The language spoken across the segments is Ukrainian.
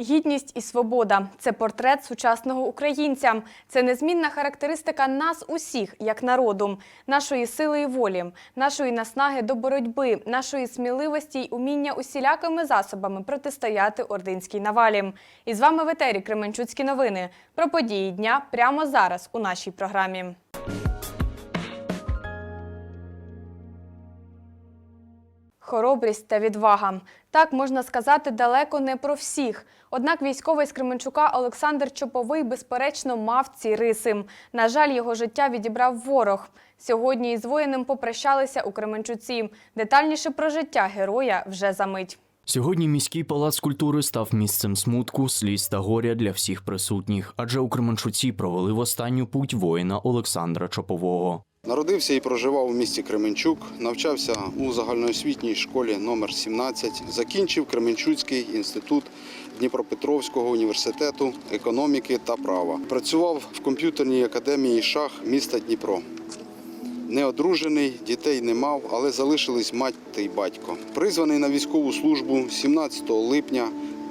Гідність і свобода це портрет сучасного українця. Це незмінна характеристика нас усіх, як народу, нашої сили і волі, нашої наснаги до боротьби, нашої сміливості й уміння усілякими засобами протистояти ординській навалі. І з вами в етері Кременчуцькі новини про події дня прямо зараз у нашій програмі. Хоробрість та відвага. Так можна сказати далеко не про всіх. Однак військовий з Кременчука Олександр Чоповий безперечно мав ці риси. На жаль, його життя відібрав ворог. Сьогодні із воїнем попрощалися у Кременчуці. Детальніше про життя героя вже за мить. Сьогодні міський палац культури став місцем смутку, сліз та горя для всіх присутніх, адже у Кременчуці провели в останню путь воїна Олександра Чопового. Народився і проживав у місті Кременчук, навчався у загальноосвітній школі номер 17 закінчив Кременчуцький інститут Дніпропетровського університету економіки та права. Працював в комп'ютерній академії шах міста Дніпро. Неодружений, дітей не мав, але залишились мать та й батько. Призваний на військову службу 17 липня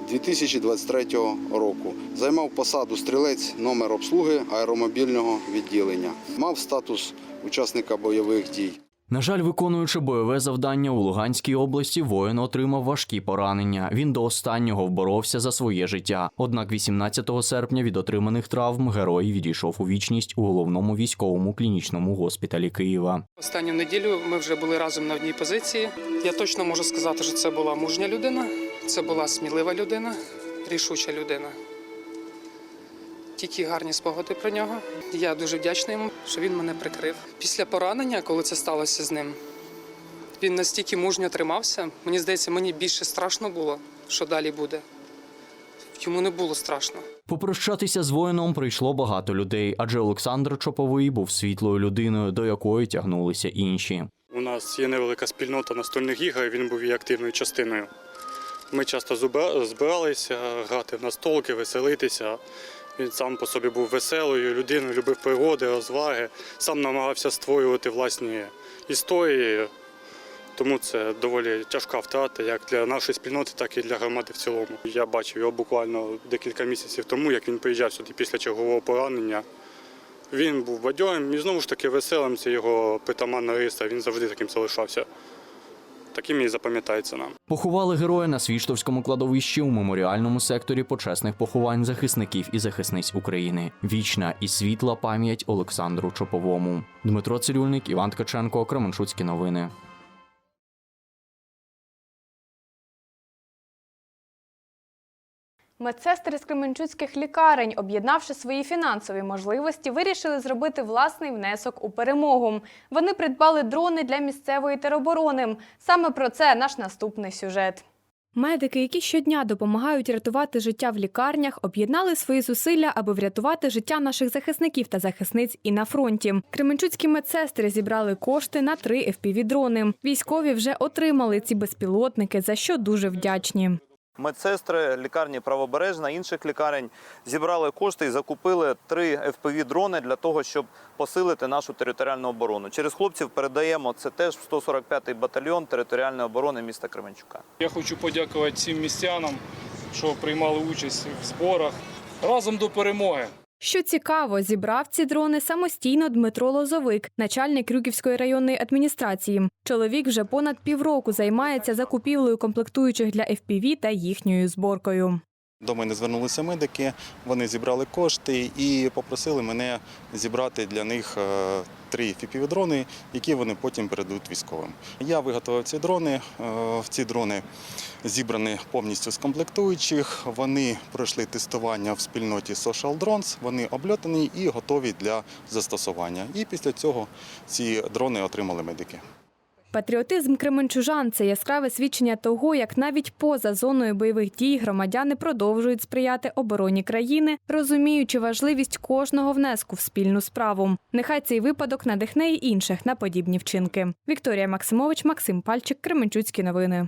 2023 року. Займав посаду стрілець номер обслуги аеромобільного відділення. Мав статус учасника бойових дій. На жаль, виконуючи бойове завдання у Луганській області, воїн отримав важкі поранення. Він до останнього вборовся за своє життя. Однак 18 серпня від отриманих травм герой відійшов у вічність у головному військовому клінічному госпіталі Києва. Останню неділю ми вже були разом на одній позиції. Я точно можу сказати, що це була мужня людина, це була смілива людина, рішуча людина. Тільки гарні спогади про нього. Я дуже вдячний йому, що він мене прикрив. Після поранення, коли це сталося з ним, він настільки мужньо тримався. Мені здається, мені більше страшно було, що далі буде. Йому не було страшно. Попрощатися з воїном прийшло багато людей, адже Олександр Чоповий був світлою людиною, до якої тягнулися інші. У нас є невелика спільнота настольних ігор, і він був її активною частиною. Ми часто збиралися грати в настолки, веселитися. Він сам по собі був веселою людиною, любив пригоди, розваги, сам намагався створювати власні історії. Тому це доволі тяжка втрата як для нашої спільноти, так і для громади в цілому. Я бачив його буквально декілька місяців тому, як він приїжджав сюди після чергового поранення. Він був бадьорим і знову ж таки веселим. Це його притаманна риса. Він завжди таким залишався. Таким і запам'ятається нам. Поховали героя на Свіштовському кладовищі у меморіальному секторі почесних поховань захисників і захисниць України. Вічна і світла пам'ять Олександру Чоповому. Дмитро Цирюльник, Іван Ткаченко, Кременчуцькі новини. Медсестри з кременчуцьких лікарень, об'єднавши свої фінансові можливості, вирішили зробити власний внесок у перемогу. Вони придбали дрони для місцевої тероборони. Саме про це наш наступний сюжет. Медики, які щодня допомагають рятувати життя в лікарнях, об'єднали свої зусилля, аби врятувати життя наших захисників та захисниць і на фронті. Кременчуцькі медсестри зібрали кошти на три FPV-дрони. Військові вже отримали ці безпілотники, за що дуже вдячні. Медсестри лікарні правобережна інших лікарень зібрали кошти і закупили три fpv дрони для того, щоб посилити нашу територіальну оборону. Через хлопців передаємо це теж 145-й батальйон територіальної оборони міста Кременчука. Я хочу подякувати всім містянам, що приймали участь в зборах. Разом до перемоги. Що цікаво, зібрав ці дрони самостійно Дмитро Лозовик, начальник Крюківської районної адміністрації. Чоловік вже понад півроку займається закупівлею комплектуючих для FPV та їхньою зборкою. До мене звернулися медики, вони зібрали кошти і попросили мене зібрати для них е, три FPV-дрони, які вони потім передадуть військовим. Я виготовив ці дрони. е, Ці дрони зібрані повністю з комплектуючих. Вони пройшли тестування в спільноті Social Drones, вони обльотані і готові для застосування. І після цього ці дрони отримали медики. Патріотизм кременчужан це яскраве свідчення того, як навіть поза зоною бойових дій громадяни продовжують сприяти обороні країни, розуміючи важливість кожного внеску в спільну справу. Нехай цей випадок надихне й інших на подібні вчинки. Вікторія Максимович, Максим Пальчик, Кременчуцькі новини.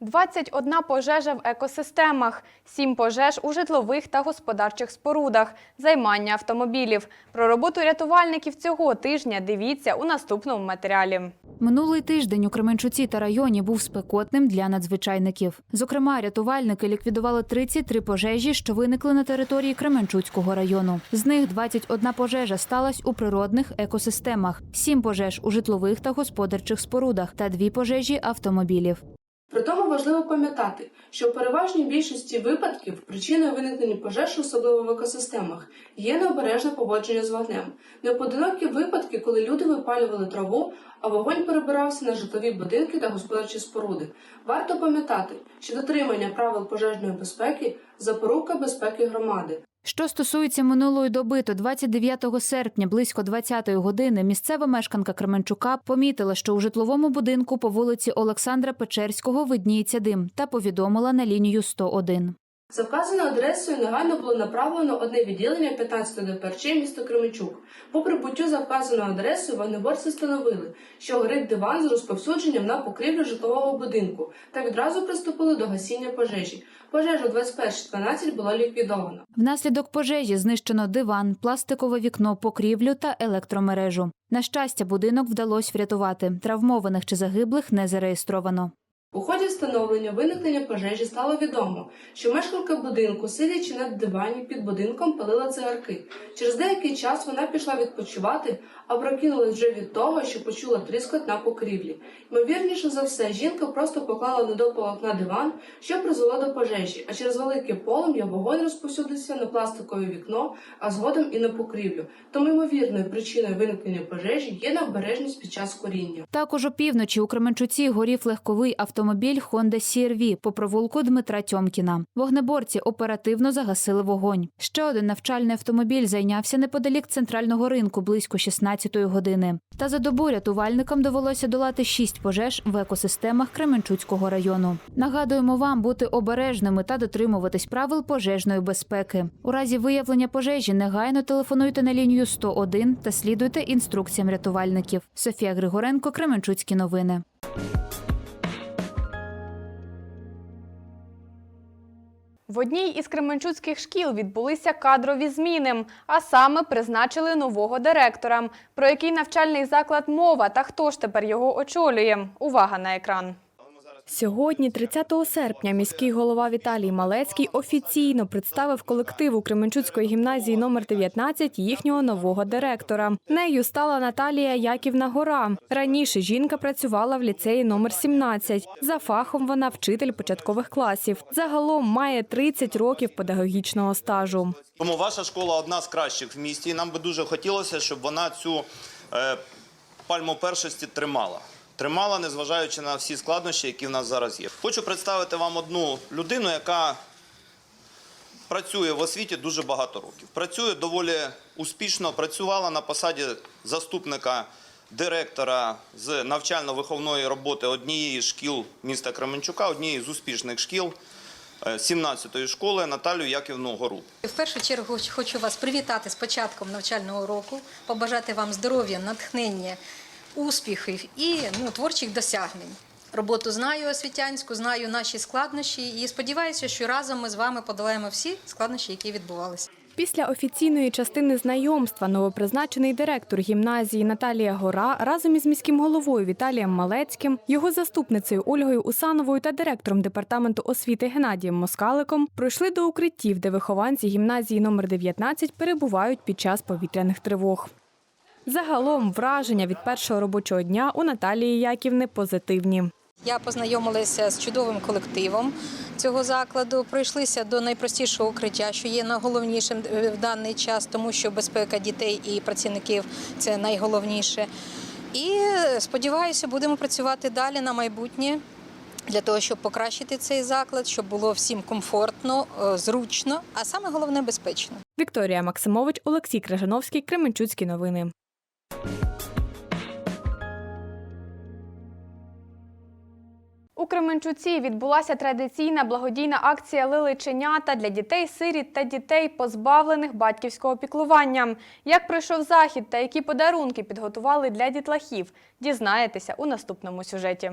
Двадцять одна пожежа в екосистемах, сім пожеж у житлових та господарчих спорудах, займання автомобілів. Про роботу рятувальників цього тижня дивіться у наступному матеріалі. Минулий тиждень у Кременчуці та районі був спекотним для надзвичайників. Зокрема, рятувальники ліквідували 33 пожежі, що виникли на території Кременчуцького району. З них 21 пожежа сталася у природних екосистемах, 7 пожеж у житлових та господарчих спорудах та 2 пожежі автомобілів. При тому важливо пам'ятати, що в переважній більшості випадків причиною виникнення пожеж, особливо в екосистемах, є необережне поводження з вогнем. Неоподинокі випадки, коли люди випалювали траву, а вогонь перебирався на житлові будинки та господарчі споруди. Варто пам'ятати, що дотримання правил пожежної безпеки запорука безпеки громади. Що стосується минулої доби, то 29 серпня близько 20-ї години місцева мешканка Кременчука помітила, що у житловому будинку по вулиці Олександра Печерського видніється дим та повідомила на лінію 101. За вказаною адресою негайно було направлено одне відділення 15 ДПРЧ місто Кременчук. По прибуттю за вказаною адресою вогнеборці встановили, що горить диван з розповсюдженням на покрівлю житлового будинку та відразу приступили до гасіння пожежі. Пожежа 21.12 була ліквідована. Внаслідок пожежі знищено диван, пластикове вікно, покрівлю та електромережу. На щастя, будинок вдалося врятувати. Травмованих чи загиблих не зареєстровано. У ході встановлення виникнення пожежі стало відомо, що мешканка будинку, сидячи на дивані під будинком, палила цигарки. Через деякий час вона пішла відпочивати, а прокинулась вже від того, що почула тріскот на покрівлі. Ймовірніше за все, жінка просто поклала недопалок на диван, що призвело до пожежі, а через велике полум'я вогонь розповсюдився на пластикове вікно, а згодом і на покрівлю. Тому ймовірною причиною виникнення пожежі є необережність під час коріння. Також опівночі у Кременчуці горів легковий автомобіль Honda CR-V по провулку Дмитра Тьомкіна. Вогнеборці оперативно загасили вогонь. Ще один навчальний автомобіль зайнявся неподалік центрального ринку близько 16-ї години. Та за добу рятувальникам довелося долати шість пожеж в екосистемах Кременчуцького району. Нагадуємо вам бути обережними та дотримуватись правил пожежної безпеки. У разі виявлення пожежі негайно телефонуйте на лінію 101 та слідуйте інструкціям рятувальників. Софія Григоренко, Кременчуцькі новини. В одній із кременчуцьких шкіл відбулися кадрові зміни, а саме призначили нового директора. Про який навчальний заклад мова та хто ж тепер його очолює? Увага на екран. Сьогодні, 30 серпня, міський голова Віталій Малецький офіційно представив колективу Кременчуцької гімназії номер 19 їхнього нового директора. Нею стала Наталія Яківна Гора. Раніше жінка працювала в ліцеї номер 17. За фахом вона вчитель початкових класів. Загалом має 30 років педагогічного стажу. Тому ваша школа одна з кращих в місті. Нам би дуже хотілося, щоб вона цю е, пальму першості тримала. Тримала, незважаючи на всі складнощі, які в нас зараз є. Хочу представити вам одну людину, яка працює в освіті дуже багато років. Працює доволі успішно, працювала на посаді заступника директора з навчально-виховної роботи однієї шкіл міста Кременчука, однієї з успішних шкіл е, 17-ї школи Наталію Яківну Гору. В першу чергу хочу вас привітати з початком навчального року, побажати вам здоров'я, натхнення, успіхів і ну, творчих досягнень. Роботу знаю освітянську, знаю наші складнощі і сподіваюся, що разом ми з вами подолаємо всі складнощі, які відбувалися. Після офіційної частини знайомства новопризначений директор гімназії Наталія Гора разом із міським головою Віталієм Малецьким, його заступницею Ольгою Усановою та директором департаменту освіти Геннадієм Москаликом пройшли до укриттів, де вихованці гімназії номер 19 перебувають під час повітряних тривог. Загалом враження від першого робочого дня у Наталії Яківни позитивні. Я познайомилася з чудовим колективом цього закладу. Пройшлися до найпростішого укриття, що є найголовнішим е, в даний час, тому що безпека дітей і працівників це найголовніше. І е, сподіваюся, будемо працювати далі на майбутнє для того, щоб покращити цей заклад, щоб було всім комфортно, е, зручно, а саме головне безпечно. Вікторія Максимович, Олексій Крижановський, Кременчуцькі новини. У Кременчуці відбулася традиційна благодійна акція Лиличенята для дітей-сиріт та дітей, позбавлених батьківського піклування. Як пройшов захід та які подарунки підготували для дітлахів, дізнаєтеся у наступному сюжеті.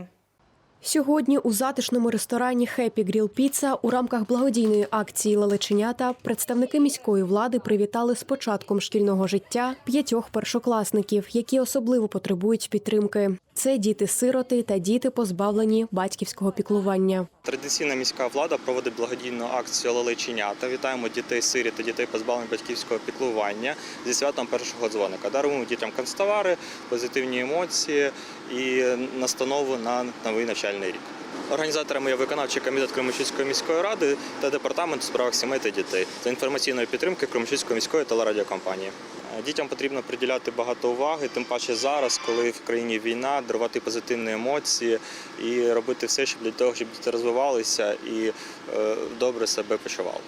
Сьогодні у затишному ресторані Хеппі Гріл Піца у рамках благодійної акції Лалеченята представники міської влади привітали з початком шкільного життя п'ятьох першокласників, які особливо потребують підтримки. Це діти-сироти та діти, позбавлені батьківського піклування. Традиційна міська влада проводить благодійну акцію Лелеченята. Вітаємо дітей сиріт та дітей позбавлених батьківського піклування зі святом першого дзвоника. Даруємо дітям канцтовари, позитивні емоції і настанову на новий навчальний рік. Організаторами є виконавчий комітет Кременчуцької міської ради та департамент у справах сімей та дітей за інформаційної підтримки Кременчуцької міської телерадіокомпанії. Дітям потрібно приділяти багато уваги, тим паче зараз, коли в країні війна, дарувати позитивні емоції і робити все, щоб для того, щоб діти розвивалися і е, добре себе почували.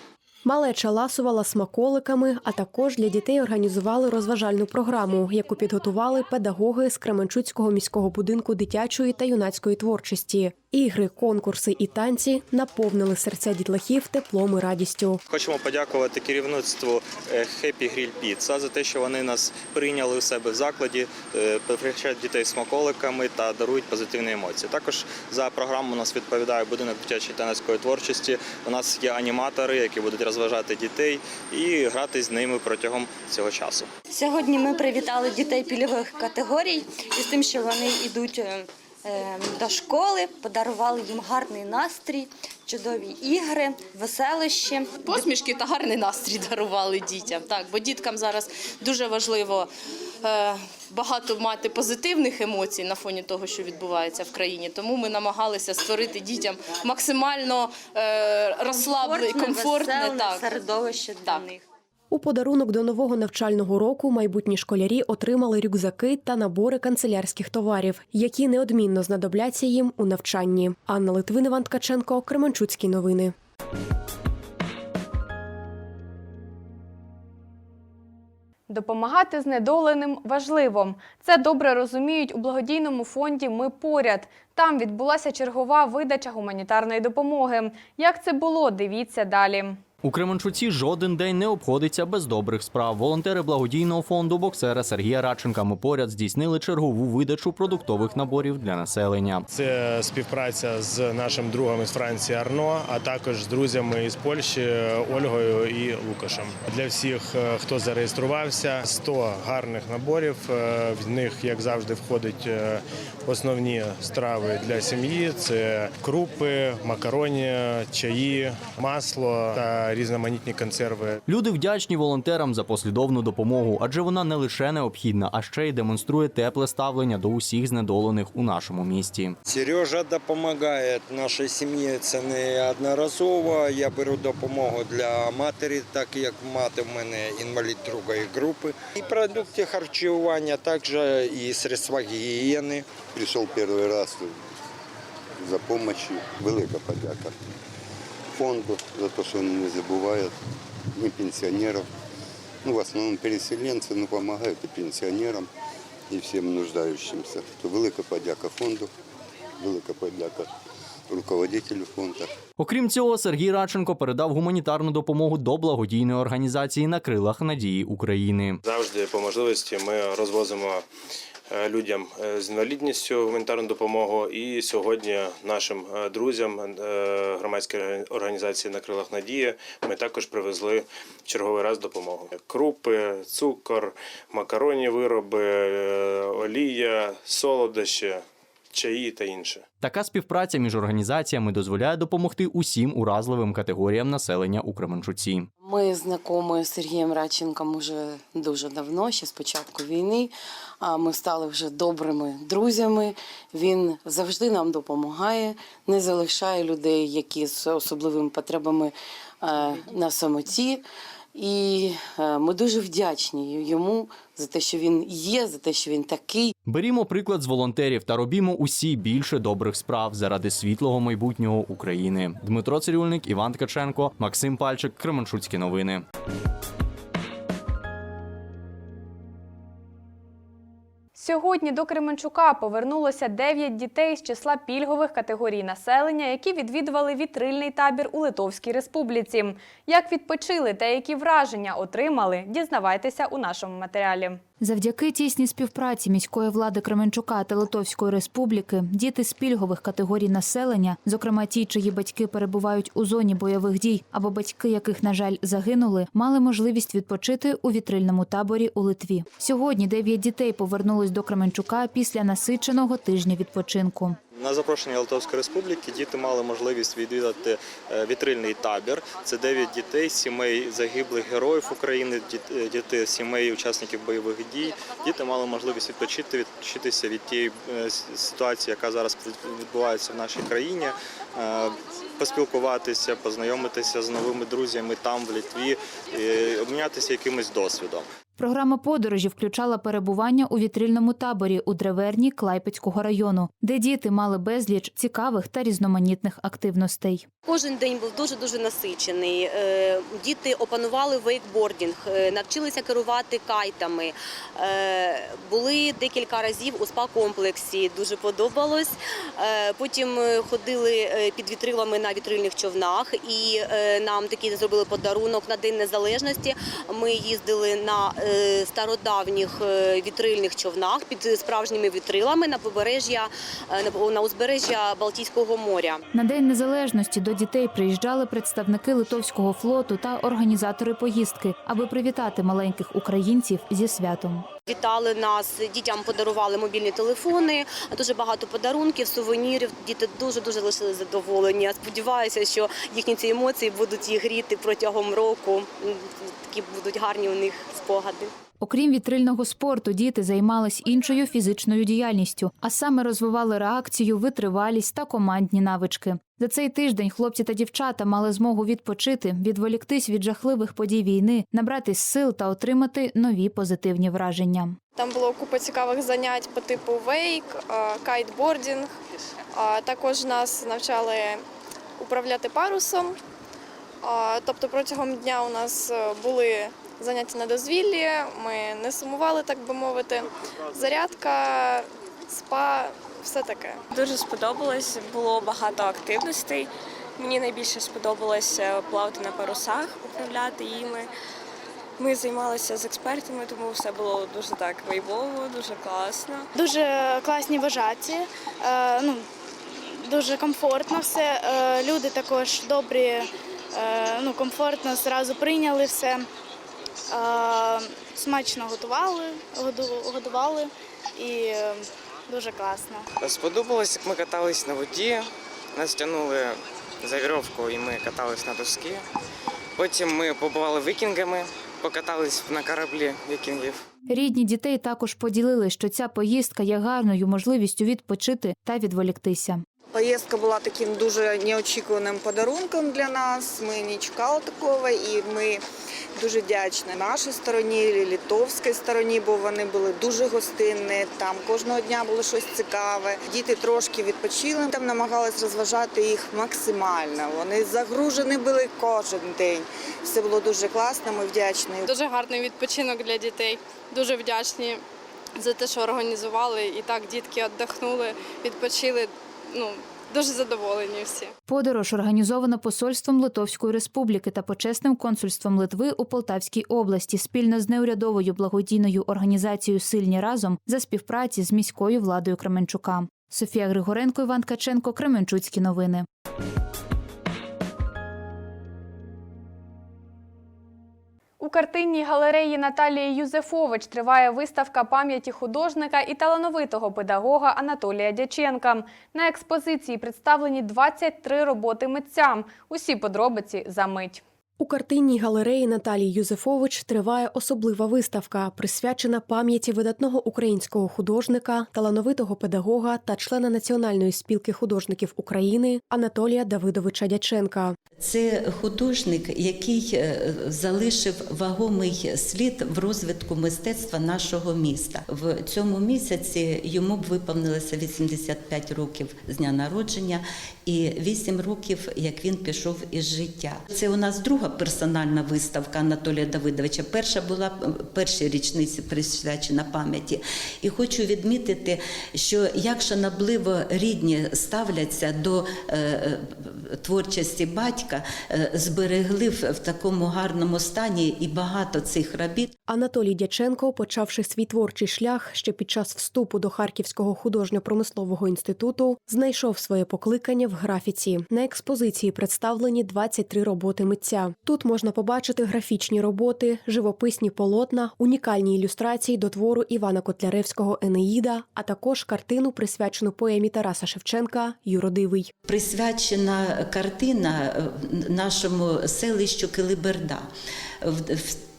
Малеча ласувала смаколиками, а також для дітей організували розважальну програму, яку підготували педагоги з Кременчуцького міського будинку дитячої та юнацької творчості. Ігри, конкурси і танці наповнили серця дітлахів теплом і радістю. Хочемо подякувати керівництву е, Happy Grill Pizza за те, що вони нас прийняли у себе в закладі, е, пригощають дітей смаколиками та дарують позитивні емоції. Також за програму у нас відповідає будинок дитячої та юнацької творчості. У нас є аніматори, які будуть розважати дітей і грати з ними протягом цього часу. Сьогодні ми привітали дітей пільгових категорій із тим, що вони йдуть е, до школи, подарували їм гарний настрій, чудові ігри, веселищі. посмішки та гарний настрій дарували дітям. Так, бо діткам зараз дуже важливо е, багато мати позитивних емоцій на фоні того, що відбувається в країні. Тому ми намагалися створити дітям максимально е, розслаблене, комфортне веселе так. середовище для Так. них. У подарунок до нового навчального року майбутні школярі отримали рюкзаки та набори канцелярських товарів, які неодмінно знадобляться їм у навчанні. Анна Литвин, Іван Ткаченко, Кременчуцькі новини. Допомагати знедоленим важливо. Це добре розуміють у благодійному фонді Ми поряд. Там відбулася чергова видача гуманітарної допомоги. Як це було, дивіться далі. У Кременчуці жоден день не обходиться без добрих справ. Волонтери благодійного фонду боксера Сергія Радченка поряд здійснили чергову видачу продуктових наборів для населення. Це співпраця з нашим другом із Франції Арно, а також з друзями із Польщі Ольгою і Лукашем. Для всіх, е, хто зареєструвався, 100 гарних наборів. Е, В них, як завжди, входять е, основні страви для сім'ї: це крупи, макароні, чаї, масло та різноманітні консерви. Люди вдячні волонтерам за послідовну допомогу, адже вона не лише необхідна, а ще й демонструє тепле ставлення до усіх знедолених у нашому місті. Сережа допомагає нашій сім'ї. Це не одноразово. Я беру допомогу для матері, так як мати в мене інвалід другої групи. І продукти харчування, також і средства гігієни. Прийшов перший раз за допомогою. Велика подяка фонду за те, що вони не забувають ні пенсіонерів. Ну, в основному переселенці, ну, допомагають і пенсіонерам, і всім нуждаючимся. То велика подяка фонду, велика подяка руководителю фонду. Окрім цього, Сергій Радченко передав гуманітарну допомогу до благодійної організації на крилах надії України. Завжди по можливості ми розвозимо людям е, з інвалідністю гуманітарну допомогу. І сьогодні нашим е, друзям е, громадської організації на крилах Надії ми також привезли черговий раз допомогу. Крупи, цукор, макаронні вироби, е, олія, солодощі, чаї та інше. Така співпраця між організаціями дозволяє допомогти усім уразливим категоріям населення у Кременчуці. Ми знайомі з Сергієм Радченком уже дуже давно, ще з початку війни. А Ми стали вже добрими друзями. Він завжди нам допомагає, не залишає людей, які з особливими потребами е, на самоті. І е, ми дуже вдячні йому за те, що він є, за те, що він такий. Берімо приклад з волонтерів та робімо усі більше добрих справ заради світлого майбутнього України. Дмитро Цирюльник, Іван Ткаченко, Максим Пальчик, Кременчуцькі новини. Сьогодні до Кременчука повернулося 9 дітей з числа пільгових категорій населення, які відвідували вітрильний табір у Литовській Республіці. Як відпочили та які враження отримали, дізнавайтеся у нашому матеріалі. Завдяки тісній співпраці міської влади Кременчука та Литовської республіки діти з пільгових категорій населення, зокрема ті, чиї батьки перебувають у зоні бойових дій або батьки, яких, на жаль, загинули, мали можливість відпочити у вітрильному таборі у Литві. Сьогодні дев'ять дітей повернулись до Кременчука після насиченого тижня відпочинку. На запрошення Литовської республіки діти мали можливість відвідати е, вітрильний табір. Це 9 дітей, сімей загиблих героїв України, е, діти сімей учасників бойових дій. Діти мали можливість відпочити, відпочитися від тієї е, ситуації, яка зараз відбувається в нашій країні, поспілкуватися, познайомитися з новими друзями там, в Литві, обмінятися якимось досвідом. Програма подорожі включала перебування у вітрильному таборі у Древерні Клайпецького району, де діти мали безліч цікавих та різноманітних активностей. Кожен день був дуже дуже насичений. Е, Діти опанували вейкбордінг, е, навчилися керувати кайтами. Е, Були декілька разів у спа-комплексі. Дуже подобалось. Потім ходили під вітрилами на вітрильних човнах, і нам такий зробили подарунок на День Незалежності. Ми їздили на стародавніх е, вітрильних човнах під справжніми вітрилами на побережжя е, на узбережжя Балтійського моря. На День Незалежності до дітей приїжджали представники литовського флоту та організатори поїздки, аби привітати маленьких українців зі святом. Вітали нас, дітям подарували мобільні телефони, дуже багато подарунків, сувенірів. Діти дуже дуже лишили задоволені. Сподіваюся, що їхні ці емоції будуть їх гріти протягом року. Такі будуть гарні у них спогади. Окрім вітрильного спорту, діти займались іншою фізичною діяльністю, а саме розвивали реакцію, витривалість та командні навички. За цей тиждень хлопці та дівчата мали змогу відпочити, відволіктись від жахливих подій війни, набратись сил та отримати нові позитивні враження. Там було купа цікавих занять по типу вейк, кайтбордінг. Також нас навчали управляти парусом. Тобто протягом дня у нас е, були заняття на дозвіллі, ми не сумували, так би мовити. Зарядка, спа, все таке. Дуже сподобалось, було багато активностей. Мені найбільше сподобалося плавати на парусах, управляти їми. Ми займалися з експертами, тому все було дуже так вайбово, дуже класно. Дуже класні вважаті, е, ну, дуже комфортно все. Е, люди також добрі, е, ну, комфортно зразу прийняли все. Е, смачно готували, году- годували і е, дуже класно. Сподобалось, як ми катались на воді, нас тягнули за вірьовку і ми катались на доски. Потім ми побували вікінгами, покатались на кораблі вікінгів. Рідні дітей також поділили, що ця поїздка є гарною можливістю відпочити та відволіктися. Поїздка була таким дуже неочікуваним подарунком для нас. Ми не чекали такого, і ми дуже вдячні нашій стороні, і литовській стороні, бо вони були дуже гостинні. Там кожного дня було щось цікаве. Діти трошки відпочили. Там намагалися розважати їх максимально. Вони загружені були кожен день. Все було дуже класно. Ми вдячні. Дуже гарний відпочинок для дітей. Дуже вдячні за те, що організували. І так дітки віддохнули, відпочили. Ну, дуже задоволені всі. Подорож організована посольством Литовської республіки та почесним консульством Литви у Полтавській області спільно з неурядовою благодійною організацією Сильні разом за співпраці з міською владою Кременчука. Софія Григоренко, Іван Каченко, Кременчуцькі новини. У картинній галереї Наталії Юзефович триває виставка пам'яті художника і талановитого педагога Анатолія Дяченка. На експозиції представлені 23 роботи митця. Усі подробиці за мить. У картинній галереї Наталії Юзефович триває особлива виставка, присвячена пам'яті видатного українського художника, талановитого педагога та члена Національної спілки художників України Анатолія Давидовича Дяченка. Це художник, який е, залишив вагомий слід в розвитку мистецтва нашого міста. В цьому місяці йому б виповнилося 85 років з дня народження і 8 років, як він пішов із життя. Це у нас друга персональна виставка Анатолія Давидовича. Перша була е, першій річниці присвячена пам'яті. І хочу відмітити, що як шанобливо рідні ставляться до е, творчості батька е, зберегли в в такому гарному стані і багато цих робіт. Анатолій Дяченко, почавши свій творчий шлях ще під час вступу до Харківського художньо-промислового інституту, знайшов своє покликання в графіці. На експозиції представлені 23 роботи митця. Тут можна побачити графічні роботи, живописні полотна, унікальні ілюстрації до твору Івана Котляревського Енеїда, а також картину, присвячену поемі Тараса Шевченка Юродивий. Присвячена картина е, нашому селищу Килиберда. В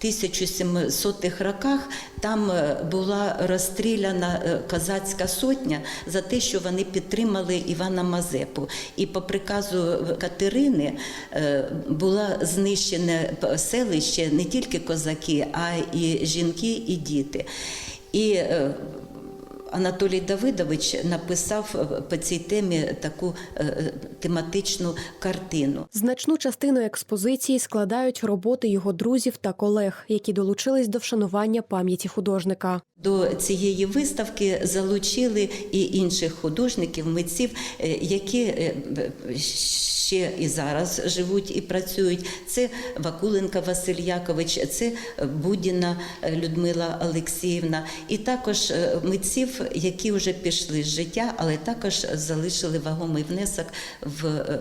в 1700-х роках там е, була розстріляна е, козацька сотня за те, що вони підтримали Івана Мазепу. І по приказу Катерини було знищене селище не тільки козаки, а і жінки, і діти. І Анатолій Давидович написав е, по цій темі таку е, е, тематичну картину. Значну частину експозиції складають роботи його друзів та колег, які долучились до вшанування пам'яті художника. До цієї виставки залучили і інших художників, митців, які ще і зараз живуть і працюють. Це Вакуленка Василь Якович, це Будіна Людмила Олексіївна, і також митців, які вже пішли з життя, але також залишили вагомий внесок в е,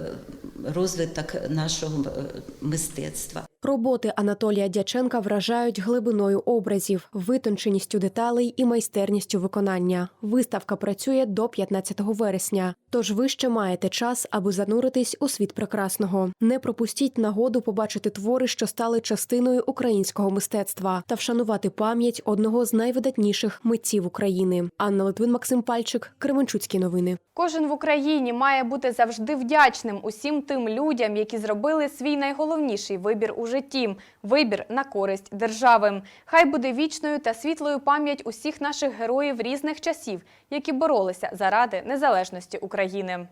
розвиток нашого е, мистецтва. Роботи Анатолія Дяченка вражають глибиною образів, витонченістю деталей і майстерністю виконання. Виставка працює до 15 вересня. Тож ви ще маєте час, аби зануритись у світ прекрасного. Не пропустіть нагоду побачити твори, що стали частиною українського мистецтва, та вшанувати пам'ять одного з найвидатніших митців України. Анна Литвин, Максим Пальчик, Кременчуцькі новини. Кожен в Україні має бути завжди вдячним усім тим людям, які зробили свій найголовніший вибір у житті вибір на користь держави. Хай буде вічною та світлою пам'ять усіх наших героїв різних часів, які боролися заради незалежності України.